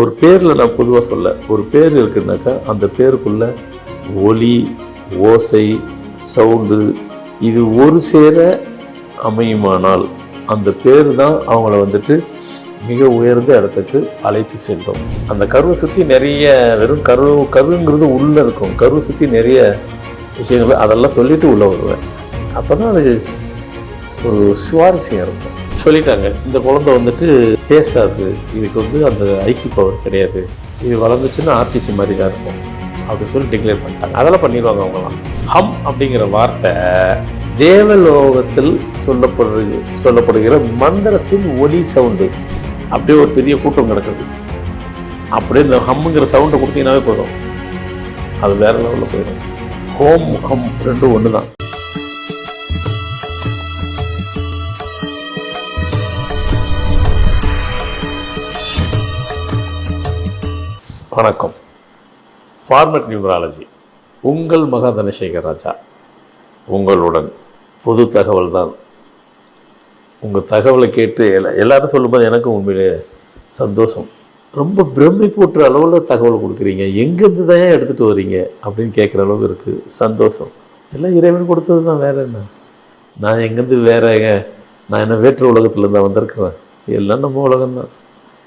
ஒரு பேரில் நான் பொதுவாக சொல்ல ஒரு பேர் இருக்குன்னாக்கா அந்த பேருக்குள்ள ஒலி ஓசை சவுண்டு இது ஒரு சேர அமையுமானால் அந்த பேர் தான் அவங்கள வந்துட்டு மிக உயர்ந்த இடத்துக்கு அழைத்து செல்லும். அந்த கருவை சுற்றி நிறைய வெறும் கரு கருங்கிறது உள்ளே இருக்கும். கருவை சுற்றி நிறைய விஷயங்கள் அதெல்லாம் சொல்லிவிட்டு உள்ளே வருவேன். அப்போ தான் அது ஒரு சுவாரஸ்யம் இருக்கும். சொல்லிட்டாங்க. இந்த குழந்தை வந்துட்டு பேசாது. இதுக்கு வந்து அந்த ஐக்கிய பவர் கிடையாது. இது வளர்ந்துச்சுன்னா ஆர்டிசி மாதிரி தான் இருக்கும். அப்படின்னு சொல்லி டிக்ளேர் பண்ணிட்டாங்க. அதெல்லாம் பண்ணிடுவாங்க அவங்களாம் ஹம் அப்படிங்கிற வார்த்தை தேவலோகத்தில் சொல்லப்படுறது சொல்லப்படுகிற மந்திரத்தின் ஒலி சவுண்டு அப்படியே ஒரு பெரிய கூட்டம் கிடக்குது அப்படியே இந்த ஹம்முங்கிற சவுண்டை கொடுத்தீங்கன்னாவே போதும். அது வேற லெவலில் போயிடும். ஹோம் ஹம் ரெண்டும் ஒன்று தான் வணக்கம். ஃபார்மட் நியூமராலஜி உங்கள் மகா தனசேகர் ராஜா. உங்களுடன் பொது தகவல் தான். உங்கள் தகவலை கேட்டு எல்லா எல்லாரும் சொல்லும்போது எனக்கும் உண்மையிலே சந்தோஷம். ரொம்ப பிரம்மை போட்டுற அளவில் தகவல் கொடுக்குறீங்க. எங்கேருந்து தான் எடுத்துகிட்டு வரீங்க அப்படின்னு கேட்குற அளவுக்கு இருக்குது சந்தோஷம். எல்லாம் இறைவன் கொடுத்தது தான். வேற என்ன? நான் எங்கேருந்து வேற நான் என்ன வேற்று உலகத்துலேருந்து தான் வந்திருக்கிறேன்? எல்லாம் நம்ம உலகம்தான்.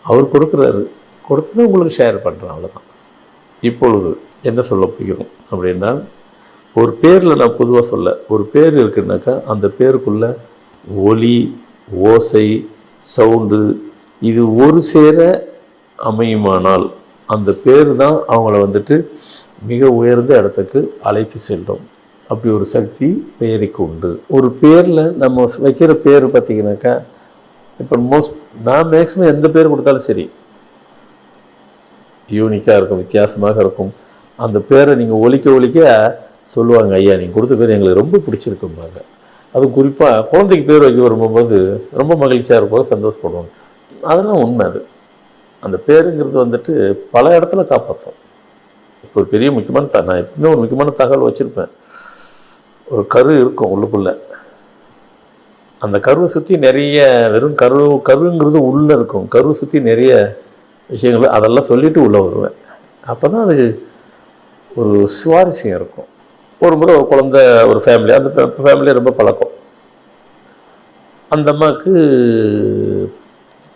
அவர் கொடுக்குறாரு. கொடுத்தது உங்களுக்கு ஷேர் பண்ணுறேன் அவ்வளோதான் இப்பொழுது என்ன சொல்ல போகிறோம் அப்படின்னா ஒரு பேரில் நான் பொதுவாக சொல்ல ஒரு பேர் இருக்குன்னாக்கா அந்த பேருக்குள்ள ஒலி ஓசை சவுண்டு இது ஒரு சேர அமையுமானால் அந்த பேர் தான் அவங்கள வந்துட்டு மிக உயர்ந்த இடத்துக்கு அழைத்து செல்லும். அப்படி ஒரு சக்தி பெயருக்கு உண்டு. ஒரு பேரில் நம்ம வைக்கிற பேர் பார்த்திங்கனாக்கா இப்போ மோஸ்ட் நான் மேக்ஸிமம் எந்த பேர் கொடுத்தாலும் சரி யூனிக்காக இருக்கும் வித்தியாசமாக இருக்கும். அந்த பேரை நீங்கள் ஒழிக்க ஒழிக்க சொல்லுவாங்க ஐயா நீங்கள் கொடுத்த பேர் எங்களுக்கு ரொம்ப பிடிச்சிருக்கும்பாங்க. அதுவும் குறிப்பாக குழந்தைக்கு பேர் வைக்க வரும்போது ரொம்ப மகிழ்ச்சியாக இருப்பாங்க சந்தோஷப்படுவாங்க. அதெல்லாம் உண்மை அது. அந்த பேருங்கிறது வந்துட்டு பல இடத்துல காப்பாற்றும். இப்போ ஒரு பெரிய முக்கியமான த நான் எப்பவுமே ஒரு முக்கியமான தகவல் வச்சுருப்பேன். ஒரு கரு இருக்கும் உள்ளுக்குள்ளே. அந்த கருவை சுற்றி நிறைய வெறும் கரு கருங்கிறது உள்ளே இருக்கும். கருவை சுற்றி நிறைய விஷயங்கள் அதெல்லாம் சொல்லிவிட்டு உள்ளே வருவேன். அப்போ தான் அது ஒரு சுவாரஸ்யம் இருக்கும். ஒரு முறை ஒரு குழந்த ஒரு ஃபேமிலி அந்த ஃபேமிலி ரொம்ப பழக்கம். அந்த அம்மாவுக்கு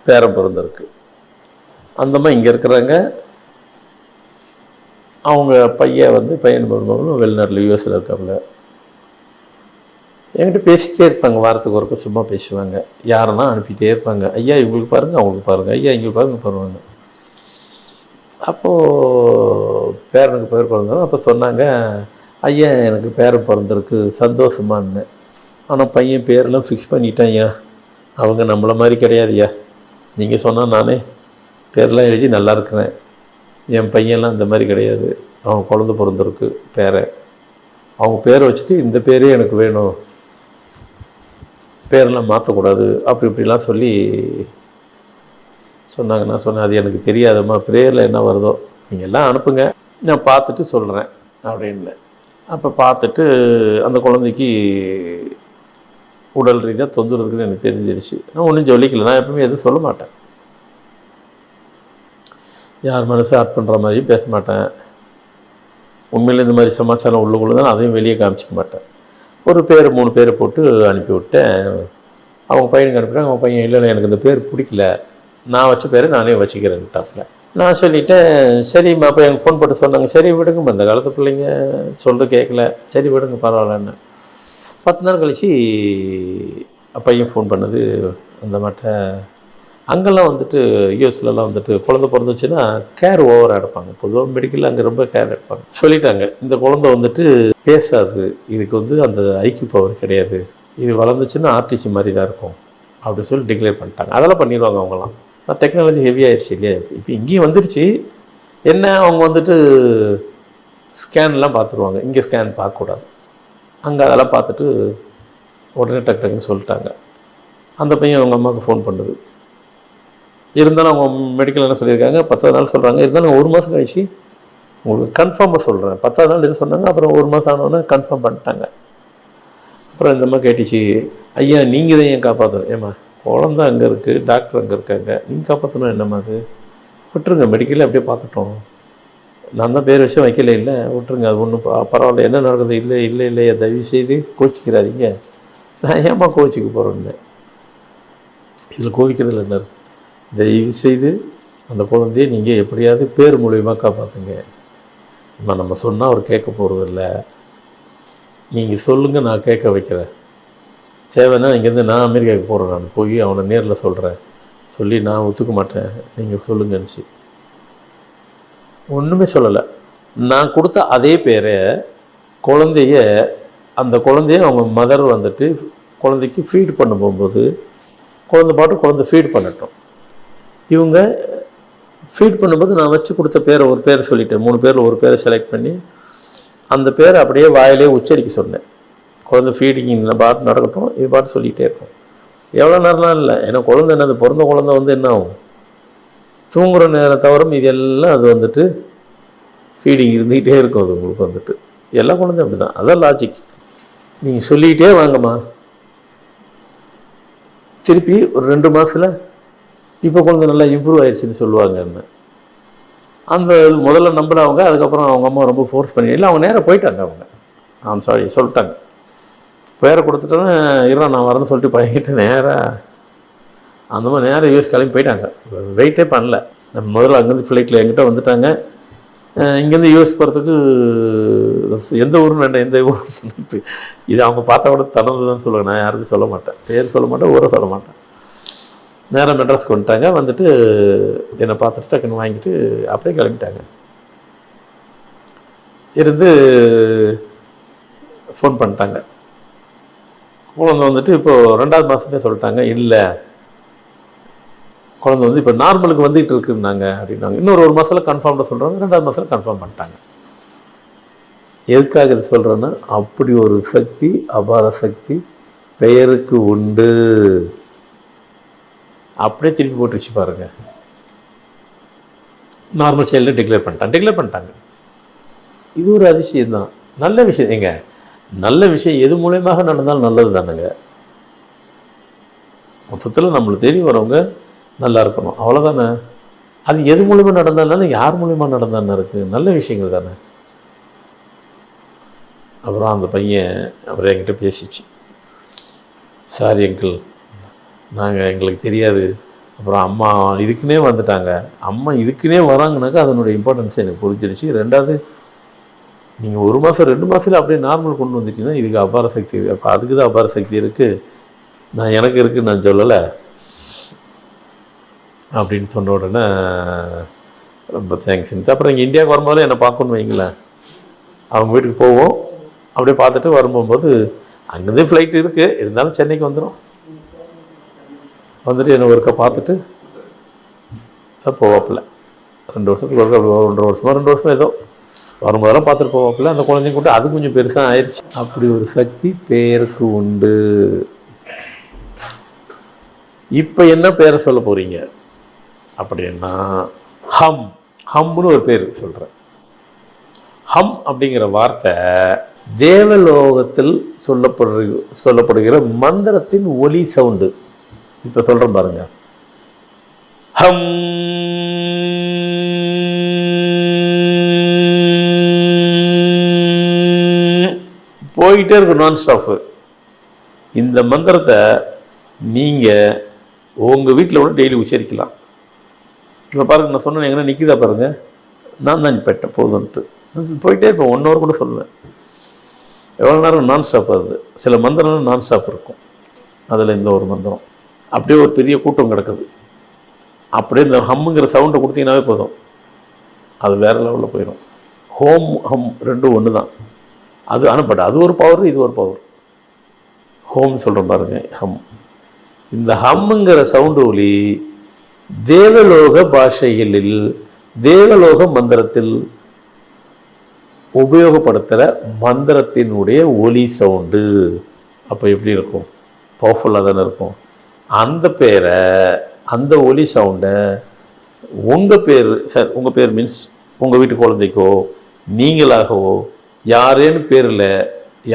பேரம் பிறந்திருக்கு. அந்த அம்மா இங்கே இருக்கிறாங்க. அவங்க பையன் வந்து பையன் பிறந்தவங்களும் வெளிநாட்டில் யூஎஸில் இருக்காப்புல. என்கிட்ட பேசிகிட்டே இருப்பாங்க. வாரத்துக்கு ஒருக்க சும்மா பேசுவாங்க. யாருன்னா அனுப்பிட்டே இருப்பாங்க. ஐயா இவங்களுக்கு பாருங்கள் அவங்களுக்கு பாருங்கள் ஐயா இங்கே பாருங்க பாருவாங்க அப்போது பேரனுக்கு பேர் பிறந்தோம் அப்போ சொன்னாங்க ஐயா எனக்கு பேரன் பிறந்திருக்கு சந்தோஷமான்னு. ஆனால் பையன் பேரெல்லாம் ஃபிக்ஸ் பண்ணிட்டேன் ஐயா. அவங்க நம்மளை மாதிரி கிடையாதுய்யா நீங்கள் சொன்னால் நானே பேர்லாம் எழுதி நல்லா இருக்கிறேன். என் பையன்லாம் இந்த மாதிரி கிடையாது. அவன் குழந்த பிறந்திருக்கு பேரை. அவங்க பேரை வச்சுட்டு இந்த பேரே எனக்கு வேணும். பேரெல்லாம் மாற்றக்கூடாது அப்படி இப்படிலாம் சொல்லி சொன்னாங்க நான் சொன்னேன் அது எனக்கு தெரியாதம்மா ப்ரேயரில் என்ன வருதோ நீங்கள் எல்லாம் அனுப்புங்க நான் பார்த்துட்டு சொல்கிறேன் அப்படின்னு அப்போ பார்த்துட்டு அந்த குழந்தைக்கு உடல் ரீதியாக தொந்தரவு இருக்குன்னு எனக்கு தெரிஞ்சிருச்சு. நான் ஒன்றும் சொல்லிக்கல நான் எப்பவுமே எதுவும் சொல்ல மாட்டேன். யார் மனசு ஆட் பண்ணுற மாதிரியும் பேச மாட்டேன். உண்மையில் இந்த மாதிரி சமாச்சாரம் உள்ளுக்குள்ளே தான் அதையும் வெளியே காமிச்சிக்க மாட்டேன். ஒரு பேர் மூணு பேரை போட்டு அனுப்பி விட்டேன் அவங்க பையனுக்கு அனுப்புகிறாங்க அவங்க பையன் இல்லை, எனக்கு இந்த பேர் பிடிக்கல. நான் வச்ச பேர் நானே வச்சுக்கிறேன்ட்டாப்புல நான் சொல்லிட்டேன் சரிம்மா அப்போ எனக்கு ஃபோன் போட்டு சொன்னாங்க. சரி விடுங்கம்மா இந்த காலத்து பிள்ளைங்க சொல்ல கேட்கல சரி விடுங்க பரவாயில்லன்னு. பத்து நாள் கழிச்சு பையன் ஃபோன் பண்ணது அந்த மாட்ட. அங்கெல்லாம் வந்துட்டு யூஎஸ்லலாம் வந்துட்டு குழந்த பிறந்துச்சுன்னா கேர் ஓவராக எடுப்பாங்க. பொதுவாக மெடிக்கலில் அங்கே ரொம்ப கேர் எடுப்பாங்க. சொல்லிட்டாங்க இந்த குழந்தை வந்துட்டு பேசாது. இதுக்கு வந்து அந்த ஐக்கிய பவர் கிடையாது. இது வளர்ந்துச்சுன்னா ஆர்டிசி மாதிரி தான் இருக்கும். அப்படின்னு சொல்லி டிக்ளேர் பண்ணிட்டாங்க. அதெல்லாம் பண்ணிடுவாங்க அவங்களாம் டெக்னாலஜி ஹெவி ஆயிடுச்சு இல்லையா? இப்போ இங்கேயும் வந்துருச்சு. என்ன அவங்க வந்துட்டு ஸ்கேன்லாம் பார்த்துருவாங்க. இங்கே ஸ்கேன் பார்க்கக்கூடாது. அங்கே அதெல்லாம் பார்த்துட்டு உடனே டக் டக்குன்னு சொல்லிட்டாங்க. அந்த பையன் அவங்க அம்மாவுக்கு ஃபோன் பண்ணுது. இருந்தாலும் அவங்க மெடிக்கல் என்ன சொல்லியிருக்காங்க? பத்தாவது நாள் சொல்கிறாங்க இருந்தாலும் ஒரு மாதம் கழிச்சு உங்களுக்கு கன்ஃபார்மாக சொல்கிறேன் பத்தாவது நாள் இது சொன்னாங்க? அப்புறம் ஒரு மாதம் ஆனோடனே கன்ஃபார்ம் பண்ணிட்டாங்க. அப்புறம் இந்த மாதிரி கேட்டுச்சு ஐயா நீங்கள் தான் ஏன் காப்பாற்றணும் ஏம்மா குழந்த அங்கே இருக்குது டாக்டர் அங்கே இருக்காங்க. நீங்கள் காப்பாற்றணும் என்னம்மா அது? விட்டுருங்க மெடிக்கலே அப்படியே பார்க்கட்டும். நான் தான் பேர் விஷயம் வைக்கல இல்லை. விட்டுருங்க அது ஒன்றும் பரவாயில்ல. என்ன நடக்குது? இல்லை இல்லை இல்லையா தயவு செய்து கோச்சிக்கிறாதீங்க நான் ஏம்மா கோச்சிக்க போகிறேன்னு இதில் கோவிக்கிறதுல என்ன தயவு செய்து அந்த குழந்தைய நீங்கள் எப்படியாவது பேர் மூலியமாக காப்பாற்றுங்க நான் நம்ம சொன்னால் அவர் கேட்க போகிறதில்ல நீங்கள் சொல்லுங்கள் நான் கேட்க வைக்கிறேன். தேவைன்னா இங்கேருந்து நான் அமெரிக்காவுக்கு போகிறேன் நான். போய் அவனை நேரில் சொல்கிறேன் சொல்லி நான் ஒத்துக்க மாட்டேன். நீங்கள் சொல்லுங்கன்னுச்சு ஒன்றுமே சொல்லலை. நான் கொடுத்த அதே பேரை குழந்தைய அந்த குழந்தைய அவங்க மதர் வந்துட்டு குழந்தைக்கு ஃபீட் பண்ண போகும்போது குழந்தை பாட்டு குழந்தை ஃபீட் பண்ணட்டும். இவங்க ஃபீட் பண்ணும்போது நான் வச்சு கொடுத்த பேரை ஒரு பேரை சொல்லிட்டேன். மூணு பேரில் ஒரு பேரை செலக்ட் பண்ணி அந்த பேரை அப்படியே வாயிலே உச்சரிக்க சொன்னேன். குழந்தை ஃபீடிங் இந்த பாட்டு நடக்கட்டும் இது பாட்டு சொல்லிகிட்டே இருக்கும். எவ்வளோ நேரம்லாம் இல்லை. ஏன்னா குழந்தை என்னது? பிறந்த குழந்தை வந்து என்ன ஆகும்? தூங்குற நேரம் தவிர இது எல்லாம் அது வந்துட்டு ஃபீடிங் இருந்துக்கிட்டே இருக்கும் அது உங்களுக்கு வந்துட்டு. எல்லா குழந்தையும் அப்படி தான் அதான் லாஜிக் நீங்கள் சொல்லிக்கிட்டே வாங்கம்மா. திருப்பி ஒரு ரெண்டு மாதத்தில் இப்போ குழந்தை நல்லா இம்ப்ரூவ் ஆயிடுச்சுன்னு சொல்லுவாங்க என்ன அந்த முதல்ல நம்பினவங்க அதுக்கப்புறம் அவங்க அம்மா ரொம்ப ஃபோர்ஸ் பண்ணி இல்லை அவங்க நேராக போயிட்டாங்க அவங்க. ஆம் சாரி சொல்லிட்டாங்க. பேரை கொடுத்துட்டோன்னே இருடா நான் வரேன்னு சொல்லிட்டு பையன்கிட்ட நேராக அந்த மாதிரி நேராக யூஎஸ் கிளம்பி போயிட்டாங்க. வெயிட்டே பண்ணல. முதல்ல அங்கேருந்து ஃப்ளைட்டில் எங்கிட்ட வந்துட்டாங்க. இங்கேருந்து யூஎஸ் போகிறதுக்கு எந்த ஊரும் வேண்டாம் எந்த ஊரும் இது அவங்க பார்த்தா கூட தனது தான் சொல்லுவேன் நான் யாருக்கும் சொல்ல மாட்டேன். பேர் சொல்ல மாட்டேன் ஊரை சொல்ல மாட்டேன். நேராக மெட்ராஸ்க்கு வந்துட்டாங்க வந்துட்டு என்னை பார்த்துட்டு டக்குன்னு வாங்கிட்டு அப்படியே கிளம்பிட்டாங்க. இருந்து ஃபோன் பண்ணிட்டாங்க. குழந்தை வந்துட்டு இப்போது ரெண்டாவது மாதத்துலேயே சொல்லிட்டாங்க இல்லை குழந்தை வந்து இப்போ நார்மலுக்கு வந்துகிட்டு இருக்குன்னாங்க அப்படின்னாங்க. இன்னொரு ஒரு மாதத்தில் கன்ஃபார்மில் சொல்கிறாங்க ரெண்டாவது மாதத்தில் கன்ஃபார்ம் பண்ணிட்டாங்க. எதுக்காக இது சொல்கிறேன்னா அப்படி ஒரு சக்தி அபார சக்தி பெயருக்கு உண்டு. அப்படியே திருப்பி போட்டுருச்சு பாருங்கள் நார்மல் செயலில் டிக்ளேர் பண்ணிட்டாங்க டிக்ளேர் பண்ணிட்டாங்க. இது ஒரு அதிசயம் தான் நல்ல விஷயம். எங்கள் நல்ல விஷயம் எது மூலியமாக நடந்தாலும் நல்லது தானேங்க. மொத்தத்தில் நம்மளை தேடி வரவங்க நல்லா இருக்கணும். அவ்வளோதானே அது எது மூலியமாக நடந்தாலும் யார் மூலிமா நடந்தான்னு இருக்குது நல்ல விஷயங்கள் தானே? அப்புறம் அந்த பையன் அப்புறம் என்கிட்ட பேசிச்சு. சாரி அங்கிள் நாங்கள் எங்களுக்கு தெரியாது. அப்புறம் அம்மா இதுக்குன்னே வந்துட்டாங்க. அம்மா இதுக்குன்னே வராங்கனாக்கா அதனுடைய இம்பார்ட்டன்ஸ் எனக்கு புரிஞ்சிருச்சு. ரெண்டாவது நீங்கள் ஒரு மாதம் ரெண்டு மாதத்தில் அப்படியே நார்மல் கொண்டு வந்துட்டீங்கன்னா இதுக்கு அபார சக்தி இருக்குது அப்போ அதுக்கு தான் அபார சக்தி இருக்குது நான் எனக்கு இருக்குன்னு நான் சொல்லலை. அப்படின்னு சொன்ன உடனே ரொம்ப தேங்க்ஸ்ன்ட்டு அப்புறம் இங்கே இந்தியாவுக்கு வரும்போது என்னை பார்க்கணும்னு வைங்களேன். அவங்க வீட்டுக்கு போவோம். அப்படியே பார்த்துட்டு வரும்போது அங்கேருந்தே ஃப்ளைட் இருக்குது இருந்தாலும் சென்னைக்கு வந்துடும் வந்துட்டு என்னை ஒருக்க பார்த்துட்டு போவாப்பில்ல ரெண்டு வருஷத்துக்கு ஒரு ரெண்டு ஒன்றரை வருஷமா ரெண்டு வருஷம் ஏதோ வரும்போதெல்லாம் பார்த்துட்டு போவாப்பில் அந்த குழந்தைங்க கூட அது கொஞ்சம் பெருசாக ஆயிடுச்சு அப்படி ஒரு சக்தி பேருக்கு உண்டு. இப்போ என்ன பேரை சொல்ல போகிறீங்க அப்படின்னா ஹம். ஹம்னு ஒரு பேர் சொல்கிறேன் ஹம் அப்படிங்கிற வார்த்தை தேவலோகத்தில் சொல்லப்படுற சொல்லப்படுகிற மந்திரத்தின் ஒலி சவுண்டு. இப்போ சொல்கிறேன் பாருங்க. ஹம். போய்கிட்டே இருக்கும் நான் ஸ்டாஃபு இந்த மந்திரத்தை நீங்கள் உங்கள் வீட்டில் கூட டெய்லி உச்சரிக்கலாம். இப்போ பாருங்க நான் சொன்னேன் எங்கன்னா நிற்கிதா பாருங்கள் நான் தான் பெட்டேன் போதும்ன்ட்டு. போயிட்டே இருப்பேன் ஒன் ஹவர் கூட சொல்லுவேன். எவ்வளோ நேரம் நான் ஸ்டாப் ஆகுது? சில மந்திரம் நான் ஸ்டாப் இருக்கும். அதில் இந்த ஒரு மந்திரம். அப்படியே ஒரு பெரிய கூட்டம் கிடக்குது. அப்படியே இந்த ஹம்முங்கிற சவுண்டை கொடுத்தீங்கன்னாவே போதும். அது வேறு லெவலில் போயிடும் ஹோம் ஹம் ரெண்டும் ஒன்று தான் அது ஆனால் பட் அது ஒரு பவர் இது ஒரு பவர் ஹோம் சொல்கிறேன் பாருங்க ஹம் இந்த ஹம்முங்கிற சவுண்டு ஒலி தேவலோக பாஷைகளில் தேவலோக மந்திரத்தில் உபயோகப்படுத்துகிற மந்திரத்தினுடைய ஒலி சவுண்டு அப்போ எப்படி இருக்கும்? பவர்ஃபுல்லாக தானே இருக்கும். அந்த பேரை அந்த ஒலி சவுண்டை உங்கள் பேர் சார் உங்கள் பேர் மீன்ஸ் உங்கள் வீட்டு குழந்தைக்கோ நீங்களாகவோ யாரேன்னு பேரில்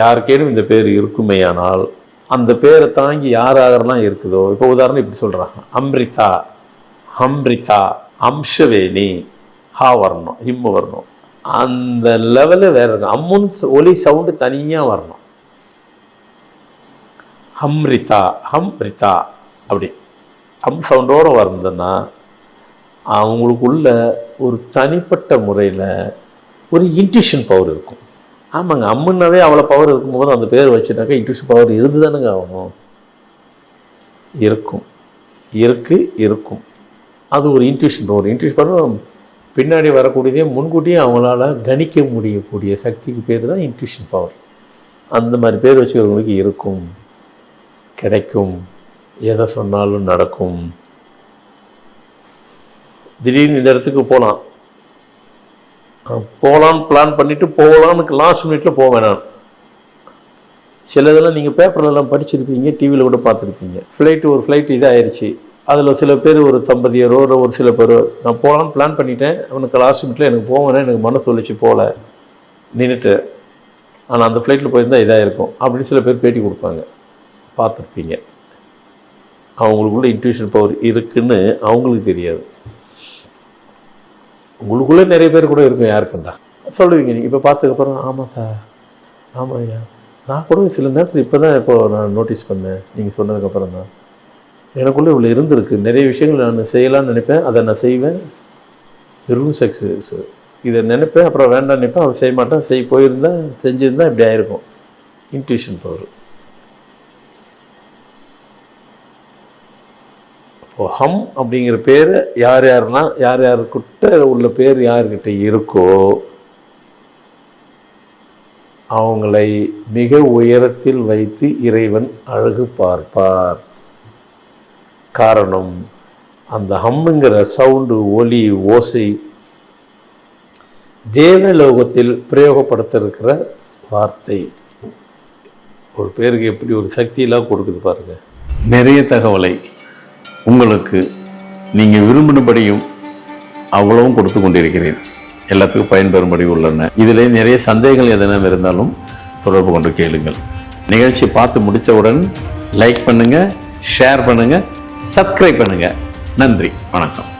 யாருக்கேனும் இந்த பேர் இருக்குமேயானால் அந்த பேரை தாங்கி யார் யாரெல்லாம் இருக்குதோ இப்போ உதாரணம் இப்படி சொல்கிறாங்க அம்ரிதா ஹம்ரிதா அம்சவேணி ஹா வரணும் ஹிம்மு வரணும். அந்த லெவலில் வேற இருக்கும். அம்முன் ஒலி சவுண்டு தனியாக வரணும். ஹம்ரிதா ஹம்ரிதா அப்படி. ஹம் சவுண்டோடு வந்ததுன்னா அவங்களுக்குள்ள ஒரு தனிப்பட்ட முறையில் ஒரு இன்டிஷன் பவர் இருக்கும். ஆமாங்க அம்முன்னாவே அவ்வளோ பவர் இருக்கும்போது அந்த பேர் வச்சுட்டாக்கா இன்ட்யூஷன் பவர் இருந்து தானுங்க ஆகணும். இருக்கும். இருக்கு இருக்கும். அது ஒரு இன்ட்யூஷன் பவர் இன்ட்யூஷன் பவர் பின்னாடி வரக்கூடியதே முன்கூட்டியே அவங்களால கணிக்க முடியக்கூடிய சக்திக்கு பேர் தான் இன்ட்யூஷன் பவர் அந்த மாதிரி பேர் வச்சுக்கிறவங்களுக்கு இருக்கும். கிடைக்கும். எதை சொன்னாலும் நடக்கும். திடீர்னு இந்த இடத்துக்கு போகலாம் போகலான்னு பிளான் பண்ணிவிட்டு போகலான்னு லாஸ்ட் மினிட்ல போவேன் நான். சில இதெல்லாம் நீங்கள் பேப்பர்லலாம் படிச்சிருப்பீங்க டிவியில் கூட பார்த்துருப்பீங்க. ஃப்ளைட்டு ஒரு ஃப்ளைட் இதாகிடுச்சு அதில் சில பேர் ஒரு தம்பதியரோ இல்லை ஒரு சில பேர் நான் போகலான்னு பிளான் பண்ணிட்டேன். அவனுக்கு லாஸ்ட் மினிட்ல எனக்கு போவேன் எனக்கு மன தொலைச்சு போகல நின்றுட்டு ஆனால் அந்த ஃப்ளைட்டில் போயிருந்தால் இதாக இருக்கும் அப்படின்னு சில பேர் பேட்டி கொடுப்பாங்க. பார்த்துருப்பீங்க. அவங்களுக்குள்ள இன்ட்யூஷன் பவர் இருக்குன்னு அவங்களுக்கு தெரியாது. உங்களுக்குள்ளே நிறைய பேர் கூட இருக்கும் யாருக்குண்டா? சொல்லுவீங்க நீங்கள் இப்போ பார்த்ததுக்கப்புறம் ஆமாம் சார் ஆமாம் ஐயா. நான் கூட சில நேரத்தில் இப்போ தான் இப்போ நான் நோட்டீஸ் பண்ணேன். நீங்கள் சொன்னதுக்கப்புறம் தான். எனக்குள்ளே இவ்வளோ இருந்திருக்கு. நிறைய விஷயங்கள் நான் செய்யலாம்னு நினைப்பேன். அதை நான் செய்வேன். வெறும் சக்ஸஸ் இதை நினைப்பேன். அப்புறம் வேண்டாம் நினைப்பேன். அதை செய்ய மாட்டேன் செய் போயிருந்தேன் செஞ்சுருந்தா இப்படி ஆயிருக்கும். இன்ட்யூஷன் பவர் இப்போ ஹம் அப்படிங்கிற பேர் யார் யாருன்னா யார் யாருக்கிட்ட உள்ள பேர் யார்கிட்ட இருக்கோ அவங்களை மிக உயரத்தில் வைத்து இறைவன் அழகு பார்ப்பார். காரணம் அந்த ஹம்முங்கிற சவுண்டு ஒலி ஓசை தேவலோகத்தில் பிரயோகப்படுத்திருக்கிற வார்த்தை. ஒரு பேருக்கு எப்படி ஒரு சக்தியெல்லாம் கொடுக்குது பாருங்க. நிறைய தகவலை உங்களுக்கு நீங்கள் விரும்பினபடியும் அவ்வளவும் கொடுத்து கொண்டிருக்கிறேன். எல்லாத்துக்கும் பயன்பெறும்படி உள்ளன. இதில் நிறைய சந்தேகங்கள் எதனா இருந்தாலும் தொடர்பு கொண்டு கேளுங்கள். நிகழ்ச்சி பார்த்து முடித்தவுடன் லைக் பண்ணுங்கள் ஷேர் பண்ணுங்கள் சப்ஸ்கிரைப் பண்ணுங்கள் நன்றி வணக்கம்.